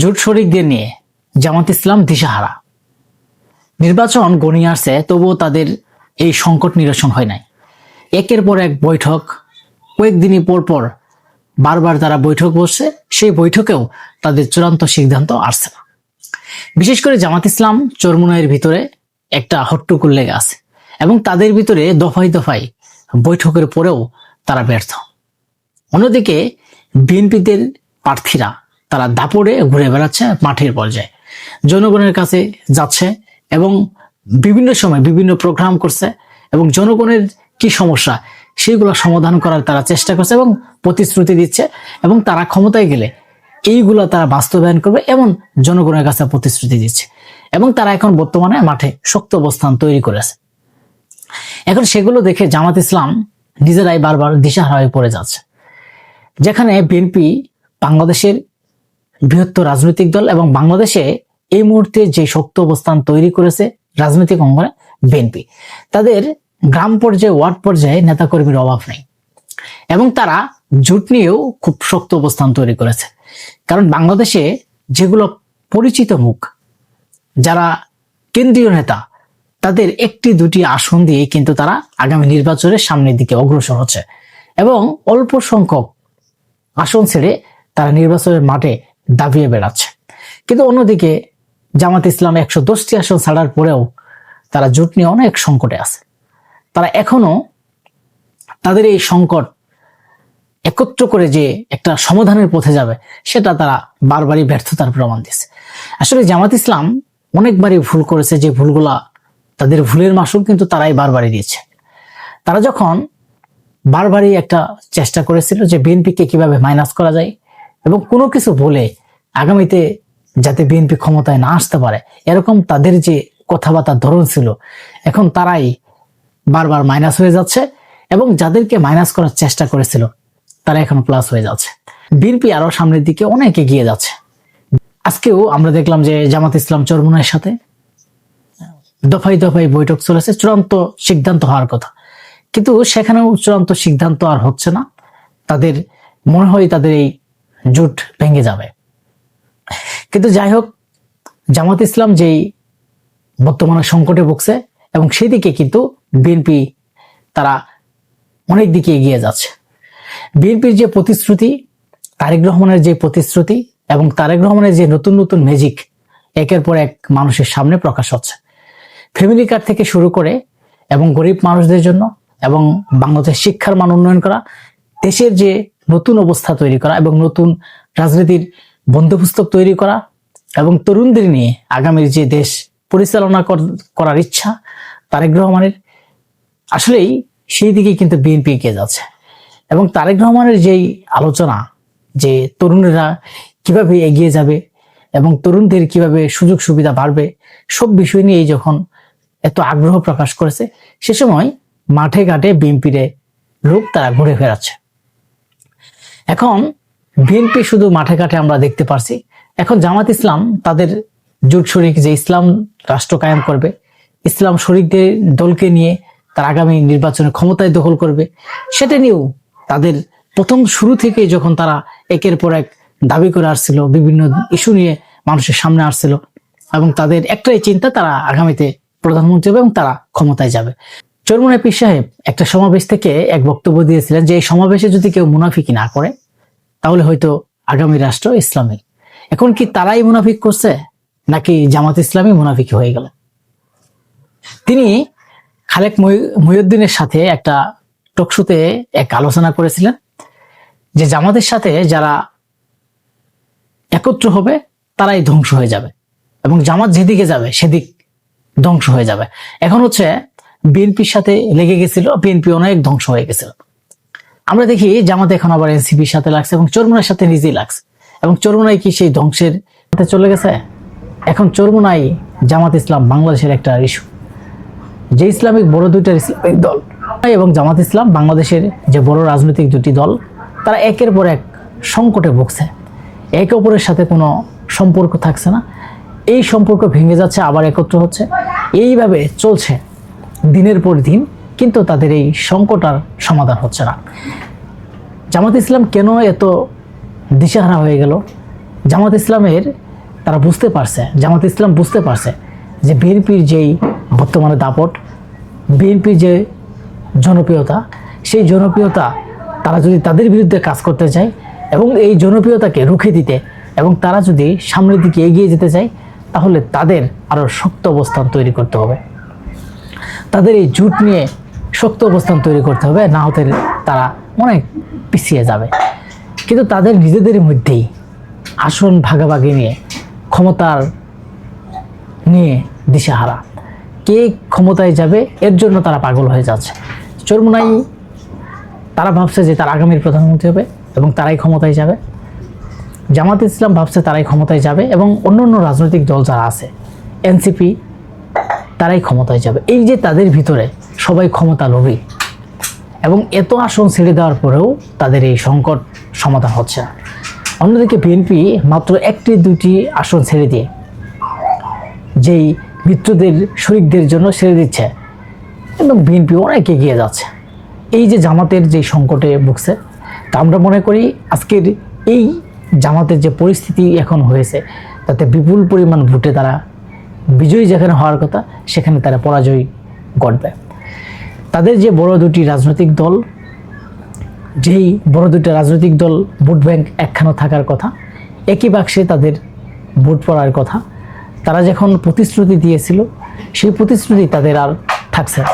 জোট শরিকদের নিয়ে জামাত ইসলাম দিশাহারা। নির্বাচন গণিয়ে আসছে, তবুও তাদের এই সংকট নিরসন হয় নাই। একের পর এক বৈঠক কয়েকদিনই পর পর বারবার তারা বৈঠক বসছে, সেই বৈঠকেও তাদের চূড়ান্ত সিদ্ধান্ত আসছে না। বিশেষ করে জামাত ইসলাম চরমুনাইয়ের ভিতরে একটা হট্টকুল লেগে আছে এবং তাদের ভিতরে দফায় দফায় বৈঠকের পরেও তারা ব্যর্থ। অন্যদিকে বিএনপিদের প্রার্থীরা তারা দাপড়ে ঘুরে বেড়াচ্ছে মাঠের পর্যায়ে। জনগণের কাছে যাচ্ছে এবং বিভিন্ন সময় বিভিন্ন প্রোগ্রাম করছে এবং জনগণের কি সমস্যা সেইগুলো সমাধান করার তারা চেষ্টা করছে এবং প্রতিশ্রুতি দিচ্ছে এবং তারা ক্ষমতায় গেলে এইগুলো তারা বাস্তবায়ন করবে এমন জনগণের কাছে প্রতিশ্রুতি দিচ্ছে এবং তারা এখন বর্তমানে মাঠে শক্ত অবস্থান তৈরি করেছে। এখন সেগুলো দেখে জামাত ইসলাম নিজেরাই বারবার দিশাহারা হয়ে পড়ে যাচ্ছে। যেখানে বিএনপি বাংলাদেশের বৃহত্তর রাজনৈতিক দল এবং বাংলাদেশে এই মুহূর্তে যে শক্ত অবস্থান তৈরি করেছে রাজনৈতিক অঙ্গনে বিএনপি তাদের গ্রাম পর্যায়ে, ওয়ার্ড পর্যায়ে নেতাকর্মীর অভাব নেই। এবং তারা জোট নিয়েও খুব শক্ত অবস্থান তৈরি করেছে। কারণ বাংলাদেশে যেগুলো পরিচিত মুখ, যারা কেন্দ্রীয় নেতা, তাদের একটি দুটি আসন দিয়ে কিন্তু তারা আগামী নির্বাচনের সামনের দিকে অগ্রসর হচ্ছে। এবং অল্প সংখ্যক আসন ছেড়ে তারা নির্বাচনের মাঠে দাবিয়ে বেড়াচ্ছে। কিন্তু অন্যদিকে জামাত ইসলাম একশো দশটি আসন ছাড়ার পরেও তারা জোট নিয়ে অনেক সংকটে আছে। তারা এখনও তাদের এই সংকট একত্র করে যে একটা সমাধানের পথে যাবে, সেটা তারা বারবারই ব্যর্থতার প্রমাণ দিচ্ছে আসলে জামাত ইসলাম অনেকবারই ভুল করেছে যে ভুলগুলা তাদের ভুলের মাসুল কিন্তু তারাই বারবারই দিয়েছে। তারা যখন বারবারই একটা চেষ্টা করেছিল যে বিএনপিকে কীভাবে মাইনাস করা যায় এবং কোনো কিছু বলে আগামীতে যাতে বিএনপি ক্ষমতায় না আসতে পারে, এরকম তাদের যে কথাবার্তার ধরন ছিল, এখন তারাই বারবার মাইনাস হয়ে যাচ্ছে এবং যাদেরকে মাইনাস করার চেষ্টা করেছিল, তারা এখন প্লাস হয়ে যাচ্ছে। বিএনপি আরও সামনের দিকে অনেক এগিয়ে যাচ্ছে। আজকেও আমরা দেখলাম যে জামাত ইসলাম চরমুনের সাথে দফায় দফায় বৈঠক চলেছে, চূড়ান্ত সিদ্ধান্ত হওয়ার কথা। কিন্তু সেখানেও চূড়ান্ত সিদ্ধান্ত আর হচ্ছে না। তাদের মনে হয় তাদের এই জোট ভেঙে যাবে। কিন্তু যাই হোক, জামাত ইসলাম যেই বর্তমানে সংকটে ভুগছে এবং সেদিকে কিন্তু বিএনপি তারা অনেক দিকে এগিয়ে যাচ্ছে। বিএনপির যে প্রতিশ্রুতি, তারেক রহমানের যে প্রতিশ্রুতি এবং তারেক রহমানের যে নতুন নতুন ম্যাজিক, একের পর এক মানুষের সামনে প্রকাশ হচ্ছে। ফ্যামিলি কার্ড থেকে শুরু করে এবং গরিব মানুষদের জন্য এবং বাংলাদেশ শিক্ষার মান উন্নয়ন করা, দেশের যে নতুন অবস্থা তৈরি করা এবং নতুন রাজনীতির বন্ধুপুস্তক তৈরি করা এবং তরুণদের নিয়ে আগামীর যে দেশ পরিচালনা কর- করার ইচ্ছা তারেক রহমানের, আসলেই সেই দিকে কিন্তু বিএনপি এগিয়ে যাচ্ছে। এবং তারেক রহমানের যেই আলোচনা যে তরুণেরা কীভাবে এগিয়ে যাবে এবং তরুণদের কীভাবে সুযোগ সুবিধা বাড়বে, সব বিষয় নিয়ে যখন এত আগ্রহ প্রকাশ করেছে, সে সময় মাঠে ঘাটে বিএনপির লোক তারা ঘুরে ফেরাচ্ছে। এখন বিএনপি শুধু মাঠে ঘাটে আমরা দেখতে পারছি। এখন জামাত ইসলাম তাদের জোট শরিক যে ইসলাম রাষ্ট্র কায়েম করবে, ইসলাম শরিকদের দলকে নিয়ে তার আগামী নির্বাচনে ক্ষমতায় দখল করবে, সেটা নিয়েও তাদের প্রথম শুরু থেকে যখন তারা একের পর এক দাবি করে আসছিল, বিভিন্ন ইস্যু নিয়ে মানুষের সামনে আসছিল এবং তাদের একটাই চিন্তা, তারা আগামীতে প্রধানমন্ত্রী হবে এবং তারা ক্ষমতায় যাবে। চরমুনা পীর সাহেব একটা সমাবেশ থেকে এক বক্তব্য দিয়েছিলেন যে এই সমাবেশে যদি কেউ মুনাফিকি না করে তাহলে হয়তো আগামী রাষ্ট্র ইসলামী। এখন কি তারাই মুনাফিক করছে, নাকি জামাত ইসলামী মুনাফিকি হয়ে গেল? তিনি খালেক মহি- মহিউদ্দিনের সাথে একটা টকশোতে এক আলোচনা করেছিলেন, যে জামাতের সাথে যারা একত্র হবে, তারাই ধ্বংস হয়ে যাবে। এবং জামাত যেদিকে যাবে, সেদিক ধ্বংস হয়ে যাবে। এখন হচ্ছে বিএনপির সাথে লেগে গেছিল, বিএনপি অনেক ধ্বংস হয়ে গেছিল। আমরা দেখি জামাতে এখন আবার এনসিপির সাথে লাগছে এবং চরমুনার সাথে নিজেই লাগছে। এবং চরমুনাই কি সেই ধ্বংসের সাথে চলে গেছে? এখন চরমুনাই জামাত ইসলাম বাংলাদেশের একটা ইস্যু যে ইসলামিক বড় দুইটা ইসলামিক দল এবং জামাত ইসলাম বাংলাদেশের যে বড় রাজনৈতিক দুটি দল, তারা একের পর এক সংকটে ভুগছে। একে অপরের সাথে কোনো সম্পর্ক থাকছে না। এই সম্পর্ক ভেঙে যাচ্ছে, আবার একত্র হচ্ছে। এইভাবে চলছে দিনের পর দিন। কিন্তু তাদের এই সংকট আর সমাধান হচ্ছে না। জামাত ইসলাম কেন এত দিশাহারা হয়ে গেল? জামাত ইসলামের তারা বুঝতে পারছে, জামাত ইসলাম বুঝতে পারছে যে বিএনপির যেই বর্তমানে দাপট, বিএনপির যে জনপ্রিয়তা, সেই জনপ্রিয়তা তারা যদি তাদের বিরুদ্ধে কাজ করতে চায় এবং এই জনপ্রিয়তাকে রুখে দিতে এবং তারা যদি সামনের দিকে এগিয়ে যেতে চায়, তাহলে তাদের আরও শক্ত অবস্থান তৈরি করতে হবে। তাদের এই জুট নিয়ে শক্ত অবস্থান তৈরি করতে হবে, না হতে তারা অনেক পিছিয়ে যাবে। কিন্তু তাদের নিজেদের মধ্যেই আসন ভাগাভাগি নিয়ে, ক্ষমতার নিয়ে দিশেহারা। কে ক্ষমতায় যাবে, এর জন্য তারা পাগল হয়ে যাচ্ছে। চরমুনাই তারা ভাবছে যে তার আগামীর প্রধানমন্ত্রী হবে এবং তারাই ক্ষমতায় যাবে। জামাত ইসলাম ভাবছে তারাই ক্ষমতায় যাবে এবং অন্য অন্য রাজনৈতিক দল যারা আছে, এনসিপি, তারাই ক্ষমতায় যাবে। এই যে তাদের ভিতরে সবাই ক্ষমতা লোভী এবং এত আসন ছেড়ে দেওয়ার পরেও তাদের এই সংকট সমাধান হচ্ছে না। অন্যদিকে বিএনপি মাত্র একটি দুটি আসন ছেড়ে দিয়ে, যেই মিত্রদের, শরিকদের জন্য ছেড়ে দিচ্ছে এবং বিএনপি অনেক এগিয়ে যাচ্ছে। এই যে জামাতের যে সংকটে ভুগছে, তা আমরা মনে করি আজকের এই জামাতের যে পরিস্থিতি এখন হয়েছে, তাতে বিপুল পরিমাণ ভোটে তারা বিজয়ী যেখানে হওয়ার কথা, সেখানে তারা পরাজয় ঘটবে তাদের যে বড় দুটি রাজনৈতিক দল, যেই বড় দুটি রাজনৈতিক দল ভোট ব্যাংক একখানা থাকার কথা, একই বাক্সে তাদের ভোট পড়ার কথা, তারা যখন প্রতিশ্রুতি দিয়েছিল, সেই প্রতিশ্রুতি তাদের আর থাকছে না।